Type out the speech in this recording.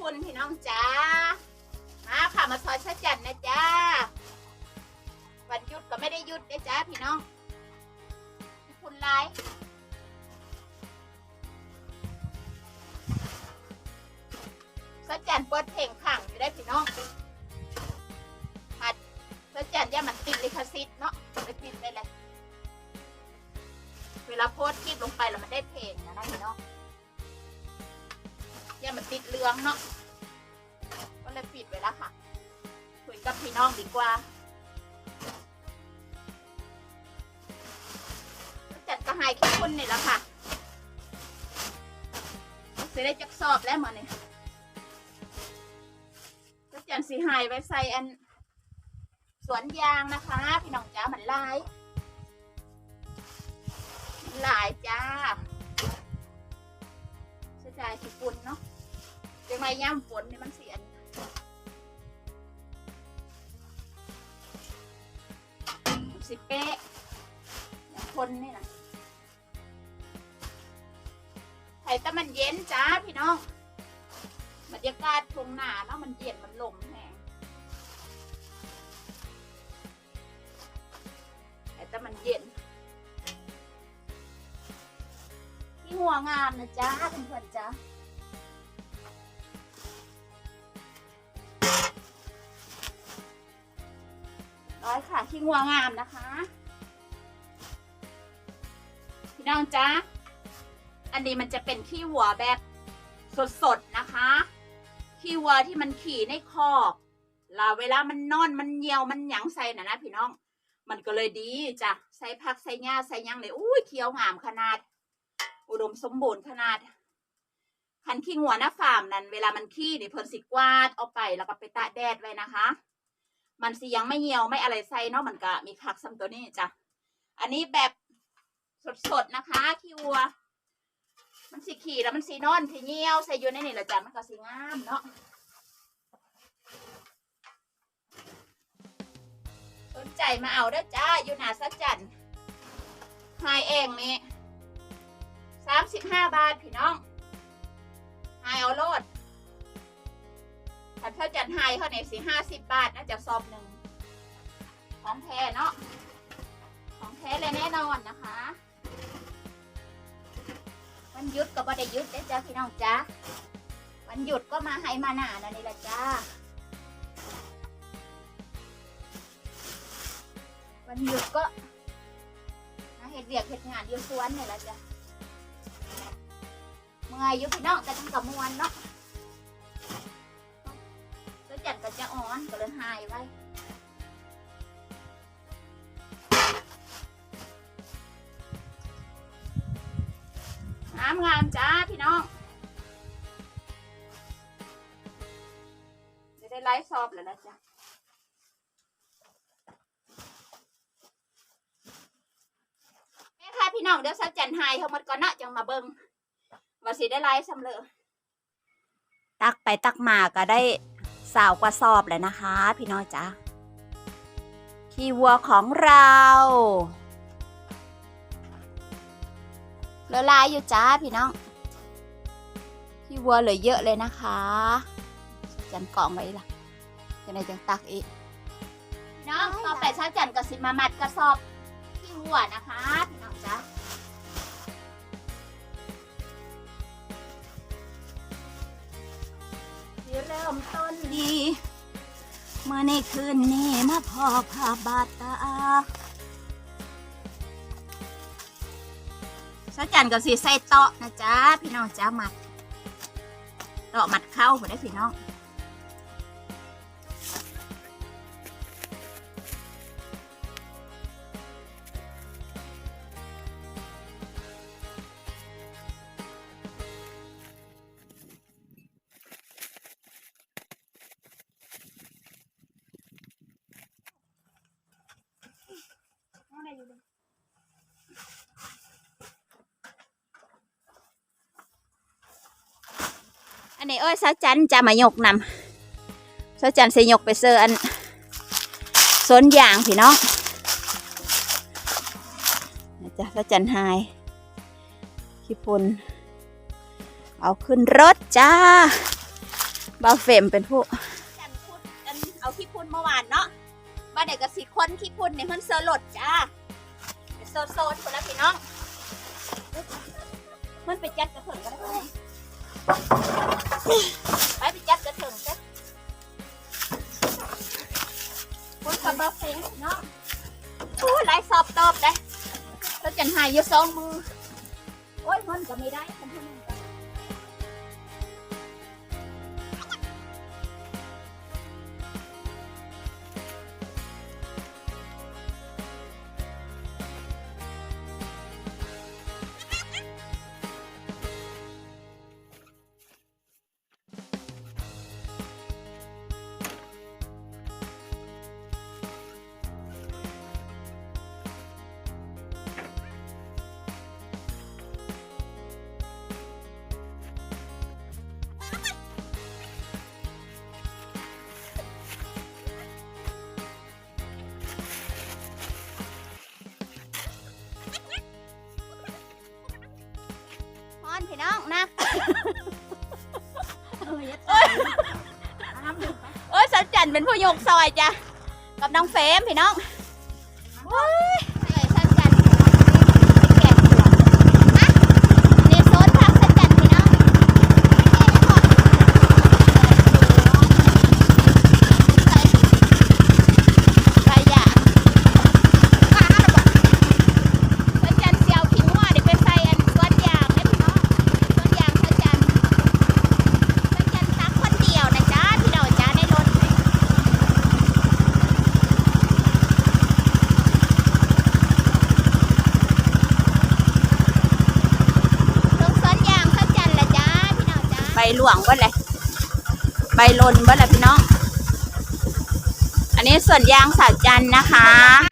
คุณพี่น้องจ้า มาค่ะมาซอยชะจันนะจ้า วันหยุดก็ไม่ได้หยุดนะจ้าพี่น้องคุณไลฟ์ชะจันเปิดเพลงขังอยู่ได้พี่น้องหัดชะจันอย่ามันติดลิขสิทธิ์เนาะไปติดได้เลย เวลาโพสต์คลิปลงไปแล้วมันได้เพลงนะนะพี่น้อง อย่ามันติดเรื่องเนาะก็เลยปิดไว้แล้วค่ะคุยกับพี่น้องดีกว่าจัดกระหายขี้คุณนี่แหละค่ะเสียได้จักสอบแล้วมาเนี่ยก็จันสีหายไว้ใส่อันสวนยางนะคะ พี่น้องจ้ามันลายหลายจ้าเสียดายขี้ฝุ่นเนาะ เดี๋ยวมาย่ำฝนเนี่ยมันเสียนสิเป๊ะอย่างคนนี่นะไข่แต่มันเย็นจ้าพี่น้องบรรยากาศทุ่งนาเนาะมันเย็นมันลมแหงไข่แต่มันเย็นที่หัวงามนะจ้าเพื่อนๆจ้า ร้อยค่ะที่หัวงามนะคะ พี่น้องจ้าอันนี้มันจะเป็นขี้วัวแบบสดๆนะคะขี้วัวที่มันขี่ในคอกลาเวลามันนอนมันเหี่ยวมันหยังใส่นะนะพี่น้อง มันก็เลยดีจ้ะใส่ผักใส่หญ้าใส่ยังเลยอุ้ยเคี้ยวงามขนาด อุดมสมบูรณ์ขนาดคันขี้งัวหน้าฟาร์มนั้น เวลามันขี้นี่เพิ่นสิกวาดเอาไปแล้วก็ไปตากแดดไว้นะคะ มันสิยังไม่เหี่ยวไม่อะไรใส่เนาะมันก็มีคักซ้ำตัวนี้จ้ะอันนี้แบบสดๆนะคะขี้วัว มันสิขี่แล้วมันสีนอนสีเหี่ยวใส่อยู่ในนี่แหละจ้ะมันก็สีงามเนาะสนใจมาเอาเด้อจ้าอยู่หนาสัจจันหายเองนี่สามสิบห้าบาทพี่น้องไฮเอาโลด ถ้าเท่าจัดไฮเขาเนี่ยสี่ห้าสิบบาทน่าจะซอบหนึ่งของแท้เนาะของแท้เลยแน่นอนนะคะวันหยุดก็บ่ได้หยุดเด้จ้าพี่น้องจ้าวันหยุดก็มาให้มาหนานั่นนี่แหละจ้าวันหยุดก็มาเฮ็ดเวียกเฮ็ดงานอยู่สวนนี่แหละจ้ะเมื่อยอยู่พี่น้องแต่ทั้งกับมวนเนาะ อ่อนก็เลยหายไว้งามงามจ้าพี่น้องจะได้ไลฟ์สอบแล้วนะจ๊ะแม่ค่ะพี่น้องเดี๋ยวสัจจันหายทั้งหมดก่อนเนาะจังมาเบิ่งว่าสิได้ไลฟ์สำเร็จตักไปตักมาก็ได้ สาวกว่าสอบแล้วนะคะ พี่น้องจ้าขี้วัวของเราเหลือลายอยู่จ้าพี่น้องขี้วัวเหลือเยอะเลยนะคะจันกล่องไว้ล่ะจะไหนจังตักอีกพี่น้องต่อไปช้าจันก็สิมามัดกระสอบขี้วัวนะคะพี่น้องจ้า เริ่มต้นดี เมื่อในคืนนี้มาพอภาพบาดตาสะจันกับสีใส่เตาะนะจ๊ะพี่น้องจ้ามัดเตาะมัดเข้าหมดได้พี่น้อง นี้เอ้ยสาจันจะมายกนำสาจันสยกไปเซอร์อันสนยางพี่น้องนะจะสาจันหายขี้พุนเอาขึ้นรถจ้าเบาเฟมเป็นผู้จันพูดกันเอาขี้พุนเมื่อวานเนาะบ้านเด็กกับสิคนขี้พุนเนี่ยมันเซอร์หลดจ้าโซนโซนคนละพี่น้องมันไปจัด จังไห้อยู่สองมือโอ้ยเงินก็ไม่ได้ เป็นผู้ยกซอยจ้ะกับน้องเฟมพี่น้อง ใบหลวงบ่านเลยใบลนบ่านเลยพี่น้อง อันนี้ส่วนยางสาวจันนะคะ